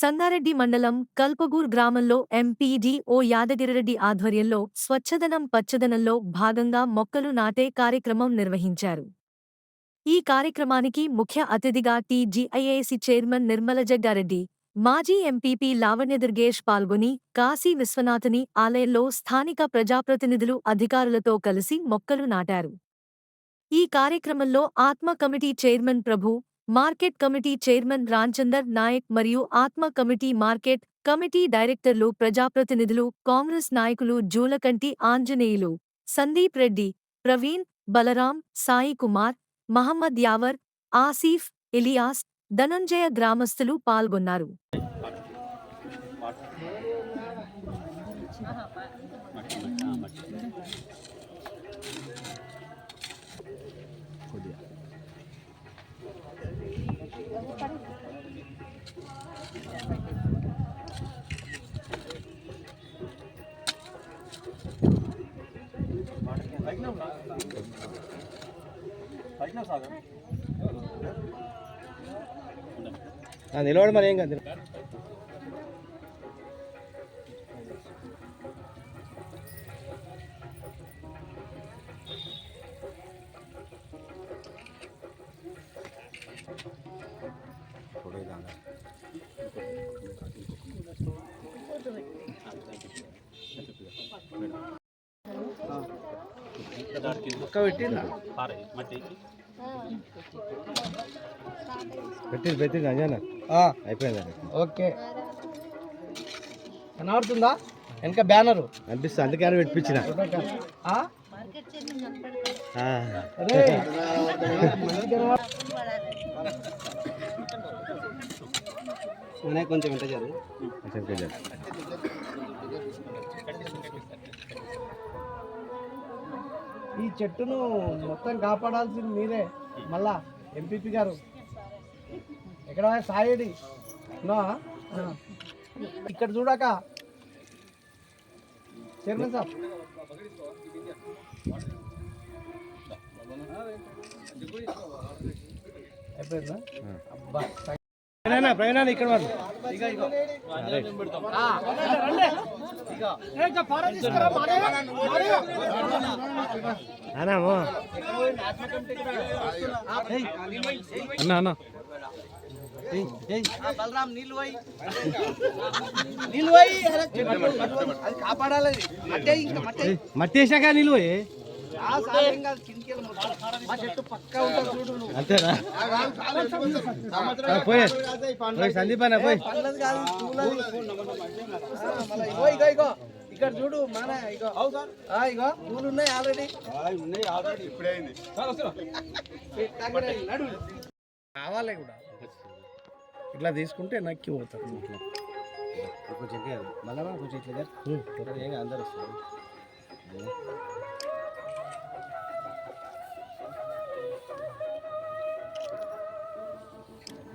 సంగారెడ్డి మండలం కల్పగూర్ గ్రామంలో ఎంపీడీ ఓ యాదగిరిరెడ్డి ఆధ్వర్యంలో స్వచ్ఛదనం పచ్చదనంలో భాగంగా మొక్కలు నాటే కార్యక్రమం నిర్వహించారు. ఈ కార్యక్రమానికి ముఖ్య అతిథిగా టీజీఐఏసి చైర్మన్ నిర్మల జగ్గారెడ్డి మాజీ ఎంపీపీ లావణ్య దుర్గేష్ పాల్గొని కాశీ విశ్వనాథుని ఆలయంలో స్థానిక ప్రజాప్రతినిధులు అధికారులతో కలిసి మొక్కలు నాటారు. ఈ కార్యక్రమంలో ATMA committee chairman Prabhu market committee chairman Ramchander Naik మరియు ఆత్మ కమిటీ మార్కెట్ కమిటీ డైరెక్టర్లు ప్రజాప్రతినిధులు కాంగ్రెస్ నాయకులు జూలకంటి ఆంజనేయులు సందీప్ రెడ్డి ప్రవీణ్ బలరాం సాయి కుమార్ మహమ్మద్ యావర్ ఆసీఫ్ ఇలియాస్ ధనంజయ గ్రామస్తులు పాల్గొన్నారు. నిలవడం మరి ఏం కాదు. పెట్టిందా? పెట్టింది పెట్టింది అంజనా. అయిపోయింది ఓకే. కనబడుతుందా? వెనక బ్యానరు. అనిపిస్తుంది అందుకే అని పెట్టించిన కొంచెం చాలు కొంచెం ఈ చెట్టును మొత్తం కాపాడాల్సింది మీరే. మళ్ళా ఎంపీపీ గారు. ఎక్కడ సాయడి నో? ఇక్కడ చూడక. చైర్మన్ సార్ అయిపోయిందా? అబ్బా ప్రవీణ ప్రవీణ ఇక్కడ అన్న అన్న. బలరాం నీళ్ళు పోయి. నీళ్ళు పోయి. అది కాపాడాలి మట్టే ఇంకా మట్టే మట్టి అంతేనా? పోయి పోయి సందీప్ అన్న ఇగో ఇగో ఇక్కడ చూడు మన ఇగో. ఆ, ఇగో పూలు ఉన్నాయి ఆల్రెడీ కావాలి కూడా. ఇట్లా తీసుకుంటే నక్కి పోతారు. కొంచెం మళ్ళా కొంచెం ఇట్లా అందరు వస్తారు?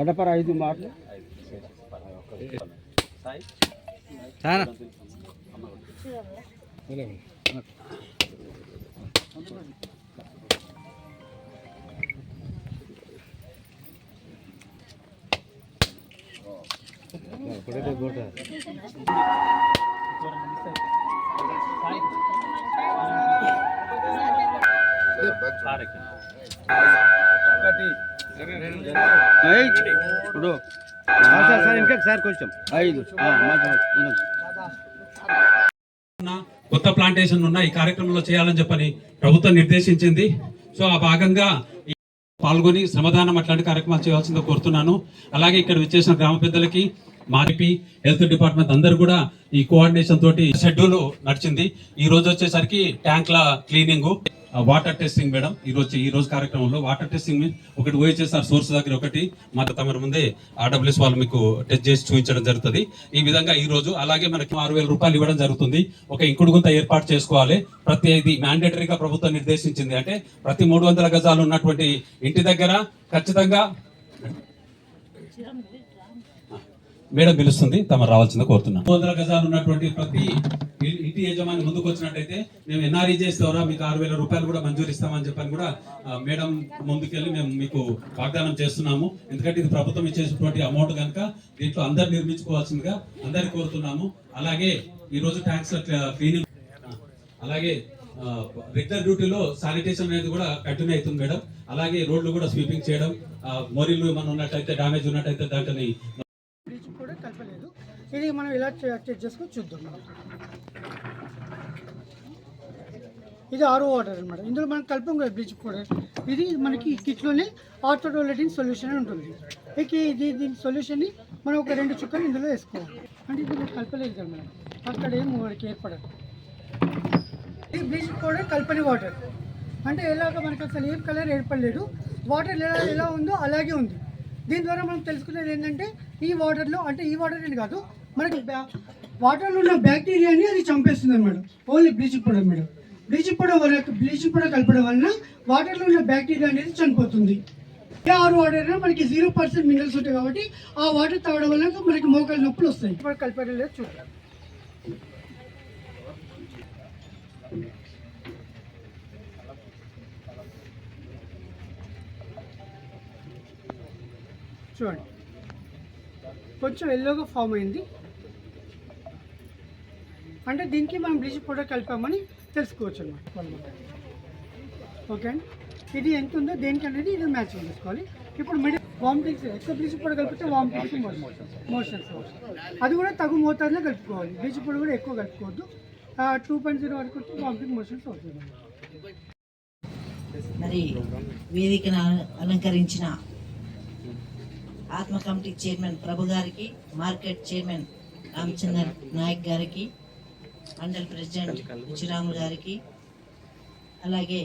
గడపర ఐదు మాటలు ఒకటి. ఇప్పుడు సార్ సార్ ఇంకా సార్ కొంచెం. ఐదు. కొత్త ప్లాంటేషన్ ఉన్న ఈ కార్యక్రమంలో చేయాలని చెప్పని ప్రభుత్వం నిర్దేశించింది. సో ఆ భాగంగా పాల్గొని శ్రమదానం అట్లాంటి కార్యక్రమాలు చేయాల్సిందో కోరుతున్నాను. అలాగే ఇక్కడ విచ్చేసిన గ్రామ పెద్దలకి మారిపి హెల్త్ డిపార్ట్మెంట్ అందరూ కూడా ఈ కోఆర్డినేషన్ తోటి షెడ్యూల్ నడిచింది. ఈ రోజు వచ్చేసరికి ట్యాంక్ల క్లీనింగ్. వాటర్ టెస్టింగ్ మేడం ఈ రోజు ఈ రోజు కార్యక్రమంలో వాటర్ టెస్టింగ్ ఒకటి ఓహెచ్ఎస్ఆర్ సోర్స్ దగ్గర ఒకటి మా తమరి ముందే ఆర్డబ్ల్యూఎస్ వాళ్ళు మీకు టెస్ట్ చేసి చూపించడం జరుగుతుంది. ఈ విధంగా ఈ రోజు అలాగే మనకి ఆరు వేల రూపాయలు ఇవ్వడం జరుగుతుంది. ఒక ఇంకుడు గుంత ఏర్పాటు చేసుకోవాలి. ప్రతి ఇది మ్యాండేటరీగా ప్రభుత్వం నిర్దేశించింది. అంటే ప్రతి మూడు వందల గజాలు ఉన్నటువంటి ఇంటి దగ్గర ఖచ్చితంగా మేడం పిలుస్తుంది తమ రావాల్సింది కోరుతున్నాం. వందల గజాలు ఉన్నటువంటి ప్రతి ఇంటి యజమాని ముందుకు వచ్చినట్టయితే మేము ఎన్ఆర్ఈజేస్ ద్వారా మీకు ఆరు వేల రూపాయలు కూడా మంజూరు ఇస్తామని చెప్పని కూడా మేడం ముందుకెళ్ళి మేము మీకు వాగ్దానం చేస్తున్నాము. ఎందుకంటే ఇది ప్రభుత్వం ఇచ్చేసినటువంటి అమౌంట్ కనుక దీంట్లో అందరు నిర్మించుకోవాల్సిందిగా అందరిని కోరుతున్నాము. అలాగే ఈ రోజు ట్యాంక్స్ క్లీనింగ్ అలాగే రెగ్యులర్ డ్యూటీలో శానిటేషన్ అనేది కూడా కంటిన్యూ అవుతుంది మేడం. అలాగే రోడ్లు కూడా స్వీపింగ్ చేయడం ఆ, మోరీలు ఏమైనా ఉన్నట్టయితే డ్యామేజ్ ఉన్నట్టయితే దాంట్ని కలపలేదు ఇది మనం ఇలా చెక్ చేసుకొని చూద్దాం ఇది ఆరో వాటర్ అనమాట ఇందులో మనం కలపం కదా బ్లీచ్ పౌడర్ ఇది మనకి కిట్లోనే ఆర్థోడోలెటిన్ సొల్యూషన్ ఉంటుంది. ఇక ఇది దీని సొల్యూషన్ని మనం ఒక రెండు చుక్కలు ఇందులో వేసుకోవాలి. అంటే ఇది కలపలేదు కదా మనం అక్కడ ఏం మనకి ఏర్పడదు. ఇది బ్లీచ్ పౌడర్ కల్పని వాటర్. అంటే ఎలాగ మనకి అసలు ఏం కలర్ ఏర్పడలేదు. వాటర్ ఎలా ఎలా ఉందో అలాగే ఉంది. దీని ద్వారా మనం తెలుసుకునేది ఏంటంటే ఈ వాటర్లో అంటే ఈ వాటర్ అని కాదు మనకి వాటర్లో ఉన్న బ్యాక్టీరియాని అది చంపేస్తుంది అనమాట only bleaching powder madam. Bleaching powder వల్ల బ్లీచింగ్ పౌడర్ కలపడం వలన వాటర్లో ఉన్న బ్యాక్టీరియా అనేది చనిపోతుంది. ఏ ఆరు వాటర్ అయినా మనకి జీరో పర్సెంట్ మినరల్స్ ఉంటాయి కాబట్టి ఆ వాటర్ తాగడం వల్ల మనకి మోకాలు నొప్పులు వస్తాయి. ఇప్పుడు కలిపడం లేదు చూద్దాం. చూడండి. కొంచెం ఎల్లోగా ఫామ్ అయింది. అంటే దీనికి మనం బ్లీచింగ్ పౌడర్ కలిపామని తెలుసుకోవచ్చు అనమాట ఓకే అండి? ఇది ఎంత ఉందో దేనికి అనేది ఇది మ్యాచ్ చేసుకోవాలి. ఇప్పుడు మిడిల్ వామిటింగ్స్ ఎక్కువ బ్లీచింగ్ పౌడర్ కలిపితే వామిటింగ్స్ మోషన్స్ అది కూడా తగు మోతాదులో కలుపుకోవాలి. బ్లీచింగ్ పౌడర్ కూడా ఎక్కువ కలుపుకోవద్దు. టూ పాయింట్ జీరో వరకు వామిటింగ్ మోషన్స్ అవుతుంది మరి వేదికను అలంకరించిన ఆత్మ కమిటీ చైర్మన్ ప్రభు గారికి మార్కెట్ చైర్మన్ రామచందర్ నాయక్ గారికి మండల్ ప్రెసిడెంట్ రుచిరాములు గారికి అలాగే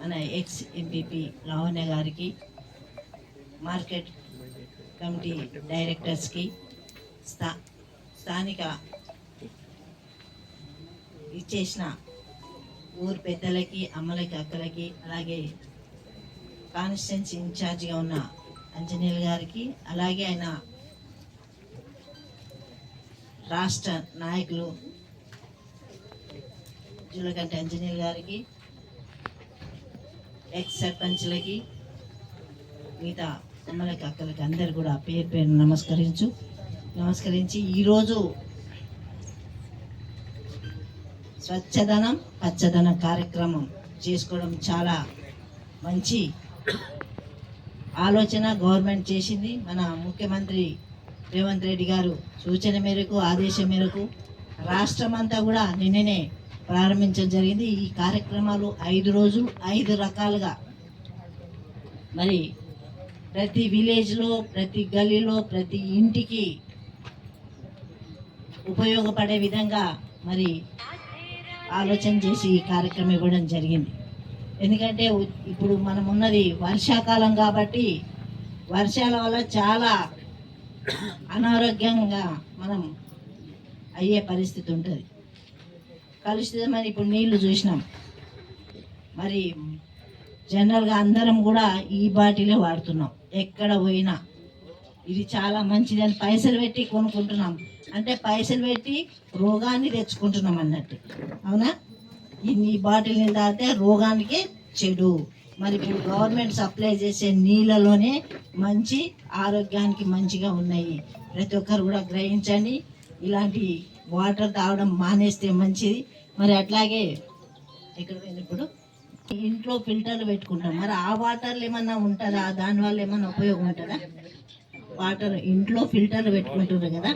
మన ఎక్స్ ఎంపీపీ లావణ్య గారికి మార్కెట్ కమిటీ డైరెక్టర్స్కి స్థా స్థానిక ఇచ్చేసిన ఊరు పెద్దలకి అమ్మలకి అక్కలకి అలాగే కాన్స్టిట్యున్సీ ఇన్ఛార్జిగా ఉన్న అంజనీయుల గారికి అలాగే ఆయన రాష్ట్ర నాయకులు జులకంటి అంజనీయుల గారికి ఎక్స్ సర్పంచ్లకి మిగతా అమ్మలకి అక్కలకి అందరు కూడా పేరు పేరు నమస్కరించు. నమస్కరించి ఈరోజు స్వచ్ఛదనం పచ్చదనం కార్యక్రమం చేసుకోవడం చాలా మంచి ఆలోచన గవర్నమెంట్ చేసింది. మన ముఖ్యమంత్రి రేవంత్ రెడ్డి గారు సూచన మేరకు ఆదేశం మేరకు రాష్ట్రం అంతా కూడా నిన్ననే ప్రారంభించడం జరిగింది. ఈ కార్యక్రమాలు ఐదు రోజులు ఐదు రకాలుగా. మరి ప్రతి విలేజ్లో ప్రతి గల్లీలో ప్రతి ఇంటికి ఉపయోగపడే విధంగా మరి ఆలోచన చేసి ఈ కార్యక్రమం ఇవ్వడం జరిగింది. ఎందుకంటే ఇప్పుడు మనం ఉన్నది వర్షాకాలం కాబట్టి వర్షాల వల్ల చాలా అనారోగ్యంగా మనం అయ్యే పరిస్థితి ఉంటుంది. కలుషితమైన ఇప్పుడు నీళ్ళు చూసినాం. మరి జనరల్గా అందరం కూడా ఈ బాటిలే వాడుతున్నాం. ఎక్కడ పోయినా. ఇది చాలా మంచిదని పైసలు పెట్టి కొనుక్కుంటున్నాం. అంటే పైసలు పెట్టి రోగాన్ని తెచ్చుకుంటున్నాం అన్నట్టు. అవునా? ఈ బాటిల్ని తాగితే రోగానికి చెడు. మరి ఇప్పుడు గవర్నమెంట్ సప్లై చేసే నీళ్ళలోనే మంచి ఆరోగ్యానికి మంచిగా ఉన్నాయి. ప్రతి ఒక్కరు కూడా గ్రహించండి. ఇలాంటి వాటర్ తాగడం మానేస్తే మంచిది. మరి అట్లాగే ఇక్కడ పోయింది ఇప్పుడు. ఇంట్లో ఫిల్టర్లు పెట్టుకుంటాం. మరి ఆ వాటర్లు ఏమన్నా ఉంటుందా? దానివల్ల ఏమన్నా ఉపయోగం ఉంటుందా? వాటర్ ఇంట్లో ఫిల్టర్లు పెట్టుకుంటున్నారు కదా.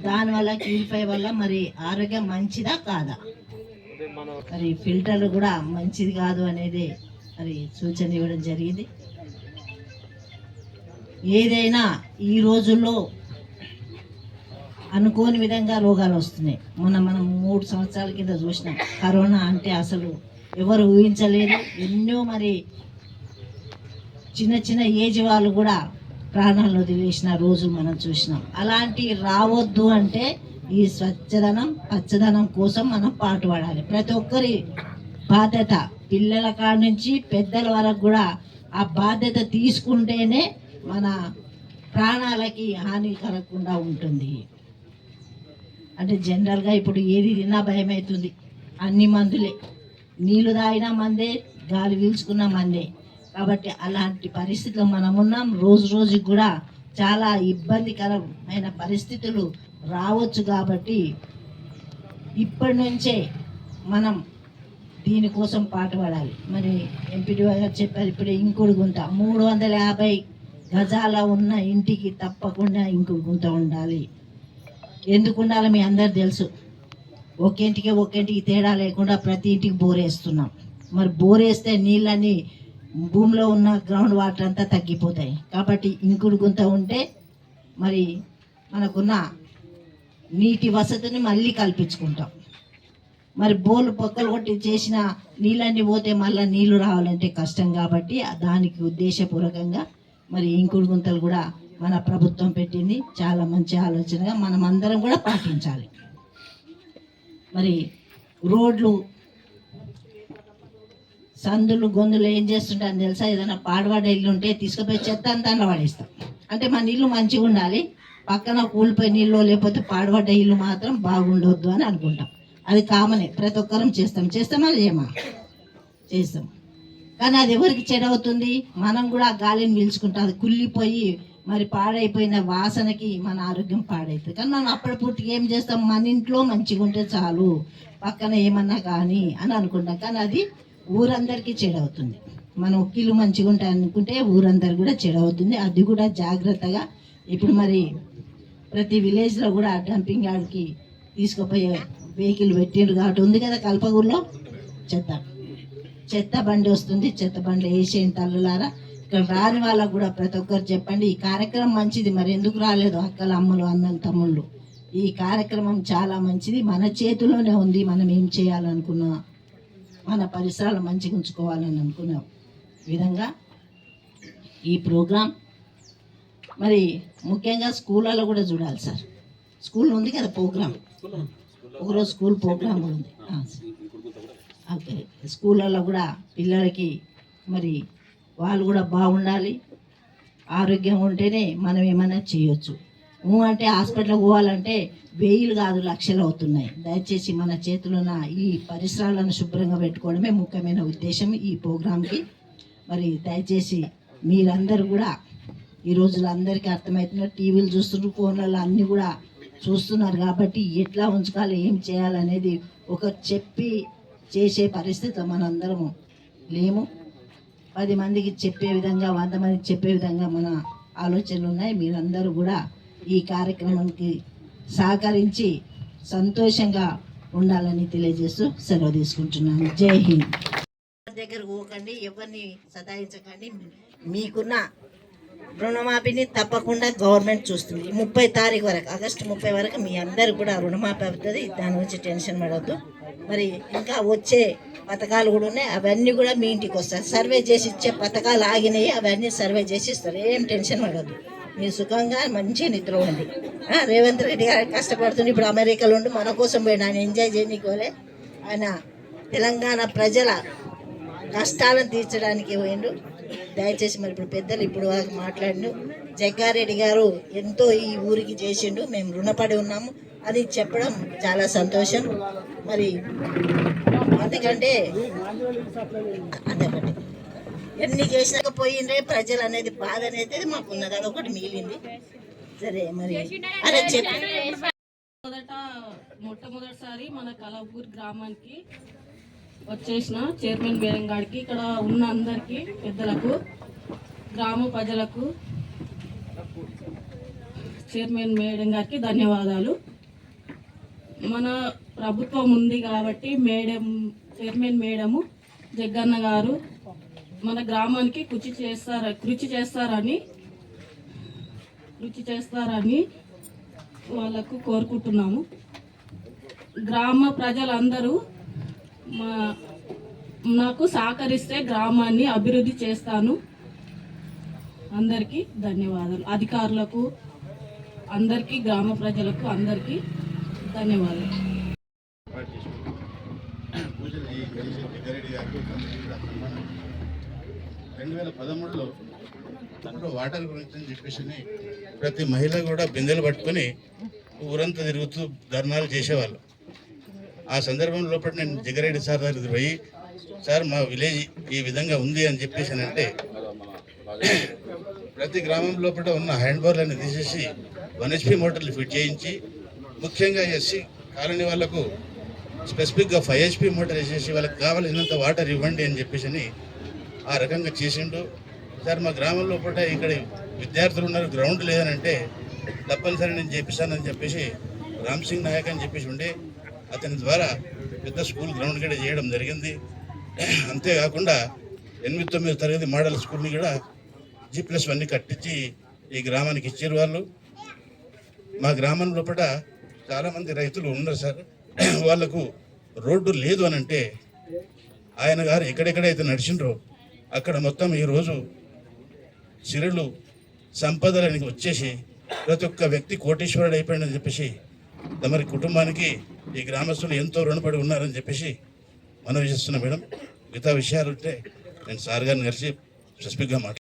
దానివల్ల క్యూరిఫై వల్ల మరి ఆరోగ్యం మంచిదా కాదా? మరి ఫిల్టర్లు కూడా మంచిది కాదు అనేది మరి సూచన ఇవ్వడం జరిగింది. ఏదైనా ఈ రోజుల్లో అనుకోని విధంగా రోగాలు వస్తున్నాయి. మొన్న మనం మూడు సంవత్సరాల కింద చూసినాం. కరోనా అంటే అసలు ఎవరు ఊహించలేదు. ఎన్నో మరి చిన్న చిన్న ఏజ్ వాళ్ళు కూడా ప్రాణాలు వదిలేసిన రోజు మనం చూసినాం. అలాంటి రావద్దు అంటే ఈ స్వచ్ఛదనం పచ్చదనం కోసం మనం పాటుపడాలి. ప్రతి ఒక్కరి బాధ్యత పిల్లల కాడ నుంచి పెద్దల వరకు కూడా ఆ బాధ్యత తీసుకుంటేనే మన ప్రాణాలకి హాని కలగకుండా ఉంటుంది. అంటే జనరల్గా ఇప్పుడు ఏది తిన్నా భయం అవుతుంది అన్ని మందులే. నీళ్ళు తాగినా మందే గాలి పీల్చుకున్న మందే. కాబట్టి అలాంటి పరిస్థితులు మనం ఉన్నాం రోజు రోజుకి కూడా చాలా ఇబ్బందికరమైన పరిస్థితులు రావచ్చు కాబట్టి ఇప్పటి నుంచే మనం దీనికోసం పాటుపడాలి. మరి ఎంపీడీఓ గారు చెప్పారు ఇప్పుడు ఇంకుడు గుంత. మూడు వందల యాభై గజాల ఉన్న ఇంటికి తప్పకుండా ఇంకుడు గుంత ఉండాలి. ఎందుకు ఉండాలో మీ అందరు తెలుసు. ఒకేంటికి ఒకేంటికి తేడా లేకుండా ప్రతి ఇంటికి బోరేస్తున్నాం. మరి బోరేస్తే నీళ్ళని భూమిలో ఉన్న గ్రౌండ్ వాటర్ అంతా తగ్గిపోతాయి. కాబట్టి ఇంకుడు గుంత ఉంటే మరి మనకున్న నీటి వసతిని మళ్ళీ కల్పించుకుంటాం. మరి బోర్లు పొక్కలు కొట్టి చేసిన నీళ్ళన్నీ పోతే మళ్ళీ నీళ్ళు రావాలంటే కష్టం కాబట్టి దానికి ఉద్దేశపూర్వకంగా మరి ఇంకుడు గుంతలు కూడా మన ప్రభుత్వం పెట్టింది. చాలా మంచి ఆలోచనగా మనం అందరం కూడా పాటించాలి. మరి రోడ్లు సందులు గొంతులు ఏం చేస్తుంటాను తెలుసా? ఏదైనా పాడవాడ ఇల్లు ఉంటే తీసుకుపోయి చెత్త అంతా అందులో పడేస్తాం. అంటే మన ఇల్లు మంచిగా ఉండాలి. పక్కన కూలిపోయి నీళ్ళు లేకపోతే పాడుపడ్డ ఇల్లు మాత్రం బాగుండొద్దు అని అనుకుంటాం. అది కామనే ప్రతి ఒక్కరం చేస్తాం. చేస్తామా లేమా? చేస్తాం. కానీ అది ఎవరికి చెడవుతుంది? మనం కూడా ఆ గాలిని పీల్చుకుంటాం. అది కుళ్ళిపోయి మరి పాడైపోయిన వాసనకి మన ఆరోగ్యం పాడైతుంది. కానీ మనం అప్పటి పూర్తిగా ఏం చేస్తాం? మన ఇంట్లో మంచిగా ఉంటే చాలు. పక్కన ఏమన్నా కానీ అని అనుకుంటాం. కానీ అది ఊరందరికీ చెడవుతుంది. మనం ఒక్కిళ్ళు మంచిగా ఉంటాయి అనుకుంటే ఊరందరు కూడా చెడవుతుంది. అది కూడా జాగ్రత్తగా ఇప్పుడు మరి ప్రతి విలేజ్లో కూడా డంపింగ్ యార్డ్కి తీసుకుపోయే వెహికల్ పెట్టిండ్రు కాబట్టి ఉంది కదా కల్పగూరులో చెత్త. చెత్త బండి వస్తుంది. చెత్త బండి వేసేయండి తల్లులారా. ఇక్కడ రాని వాళ్ళకు కూడా ప్రతి ఒక్కరు చెప్పండి ఈ కార్యక్రమం మంచిది. మరి ఎందుకు రాలేదు అక్కలు అమ్మలు అన్నలు తమ్ముళ్ళు? ఈ కార్యక్రమం చాలా మంచిది. మన చేతిలోనే ఉంది. మనం ఏం చేయాలనుకున్నా మన పరిసరాలు మంచిగా ఉంచుకోవాలని అనుకున్న. విధంగా ఈ ప్రోగ్రాం మరి ముఖ్యంగా స్కూళ్ళలో కూడా చూడాలి సార్. స్కూల్ ఉంది కదా ప్రోగ్రాం ఒకరోజు స్కూల్ ప్రోగ్రాం ఉంది. ఓకే. స్కూళ్ళలో కూడా పిల్లలకి మరి వాళ్ళు కూడా బాగుండాలి. ఆరోగ్యం ఉంటేనే మనం ఏమైనా చేయొచ్చు. అంటే హాస్పిటల్కి పోవాలంటే వెయ్యిలు కాదు లక్షలు అవుతున్నాయి. దయచేసి మన చేతులున్న ఈ పరిసరాలను శుభ్రంగా పెట్టుకోవడమే ముఖ్యమైన ఉద్దేశం ఈ ప్రోగ్రాంకి మరి దయచేసి మీరందరూ కూడా ఈ రోజుల్లో అందరికీ అర్థమవుతున్నారు టీవీలు చూస్తున్నారు ఫోన్లలో అన్నీ కూడా చూస్తున్నారు కాబట్టి ఎట్లా ఉంచుకోవాలి ఏం చేయాలనేది ఒక చెప్పి చేసే పరిస్థితిలో మనందరము లేము. పది మందికి చెప్పే విధంగా వంద మందికి చెప్పే విధంగా మన ఆలోచనలు ఉన్నాయి. మీరందరూ కూడా ఈ కార్యక్రమానికి సహకరించి సంతోషంగా ఉండాలని తెలియజేస్తూ సెలవు తీసుకుంటున్నాను. జై హింద్. దగ్గర పోకండి ఎవరిని సతాయించకండి. మీకున్న రుణమాఫీని తప్పకుండా గవర్నమెంట్ చూస్తుంది. ముప్పై తారీఖు వరకు ఆగస్టు ముప్పై వరకు మీ అందరు కూడా రుణమాఫీ అవుతుంది. దాని గురించి టెన్షన్ పడవద్దు మరి ఇంకా వచ్చే పథకాలు కూడా ఉన్నాయి. అవన్నీ కూడా మీ ఇంటికి వస్తాయి. సర్వే చేసి ఇచ్చే పథకాలు ఆగినాయి. అవన్నీ సర్వే చేసి ఇస్తారు. ఏం టెన్షన్ పడవద్దు మీరు సుఖంగా మంచి నిద్ర ఉంది రేవంత్ రెడ్డి గారు కష్టపడుతుంది ఇప్పుడు అమెరికాలో ఉండి మన కోసం పోయిన ఆయన ఎంజాయ్ చేయనీకోలే. ఆయన తెలంగాణ ప్రజల కష్టాలను తీర్చడానికి పోయిండు. దయచేసి మరి ఇప్పుడు పెద్దలు ఇప్పుడు మాట్లాడిండు జగ్గారెడ్డి గారు ఎంతో ఈ ఊరికి చేసిండు. మేము రుణపడి ఉన్నాము. అది చెప్పడం చాలా సంతోషం. మరి ఎందుకంటే అదొకటి ఎన్ని చేసినాక పోయిండ్రే ప్రజలు అనేది బాధ అనేది మాకు ఉన్నది అదొకటి మిగిలింది. సరే మరి అదే చెప్పి మొదట మొట్టమొదటిసారి మన కలవపూర్ గ్రామానికి వచ్చేసిన చైర్మన్ మేడం గారికి ఇక్కడ ఉన్న అందరికీ పెద్దలకు గ్రామ ప్రజలకు చైర్మన్ మేడం గారికి ధన్యవాదాలు. మన ప్రభుత్వం ఉంది కాబట్టి మేడం చైర్మన్ మేడము జగ్గన్న గారు మన గ్రామానికి కృషి చేస్తారు కృషి చేస్తారని కృషి చేస్తారని వాళ్ళకు కోరుకుంటున్నాము. గ్రామ ప్రజలందరూ మా నాకు సహకరిస్తే గ్రామాన్ని అభివృద్ధి చేస్తాను. అందరికీ ధన్యవాదాలు. అధికారులకు అందరికీ గ్రామ ప్రజలకు అందరికీ ధన్యవాదాలు. రెండు వేల పదమూడులో అప్పుడు వాటర్ గురించి అని చెప్పేసి ప్రతి మహిళ కూడా బిందెలు పట్టుకొని ఊరంతా తిరుగుతూ ధర్నాలు చేసేవాళ్ళు. ఆ సందర్భం లోపల నేను జగరేడి సార్ దగ్గరికి పోయి సార్ మా విలేజ్ ఈ విధంగా ఉంది అని చెప్పేసి అంటే ప్రతి గ్రామం లోపల ఉన్న హ్యాండ్ బోర్లను తీసేసి వన్ హెచ్పి మోటార్లు ఫిట్ చేయించి ముఖ్యంగా ఎస్సీ కాలనీ వాళ్ళకు స్పెసిఫిక్గా ఫైవ్ హెచ్పి మోటార్ వేసేసి వాళ్ళకి కావలసినంత వాటర్ ఇవ్వండి అని చెప్పేసి అని ఆ రకంగా చేసిండు. సార్ మా గ్రామంలో పూట ఇక్కడ విద్యార్థులు ఉన్నారు గ్రౌండ్ లేదని అంటే తప్పనిసరి నేను చేపిస్తానని చెప్పేసి రామ్ సింగ్ నాయక్ అని చెప్పేసి ఉండే అతని ద్వారా పెద్ద స్కూల్ గ్రౌండ్ కూడా చేయడం జరిగింది. అంతేకాకుండా ఎనిమిది తొమ్మిది తరగతి మోడల్ స్కూల్ని కూడా జీ ప్లస్ వన్ని కట్టించి ఈ గ్రామానికి ఇచ్చారు వాళ్ళు. మా గ్రామం లోపల చాలామంది రైతులు ఉన్నారు సార్. వాళ్ళకు రోడ్డు లేదు అని అంటే ఆయన గారు ఎక్కడెక్కడైతే నడిచిండ్రో అక్కడ మొత్తం ఈరోజు సిరులు సంపదలనికి వచ్చేసి ప్రతి ఒక్క వ్యక్తి కోటీశ్వరుడు అయిపోయాడని చెప్పేసి మరి కుటుంబానికి ఈ గ్రామస్తులు ఎంతో రుణపడి ఉన్నారని చెప్పేసి మనం చేస్తున్నాం మేడం. మిగతా విషయాలు ఉంటే నేను సార్ గారిని కలిసి స్పెసిఫిక్గా మాట్లాడుతున్నాను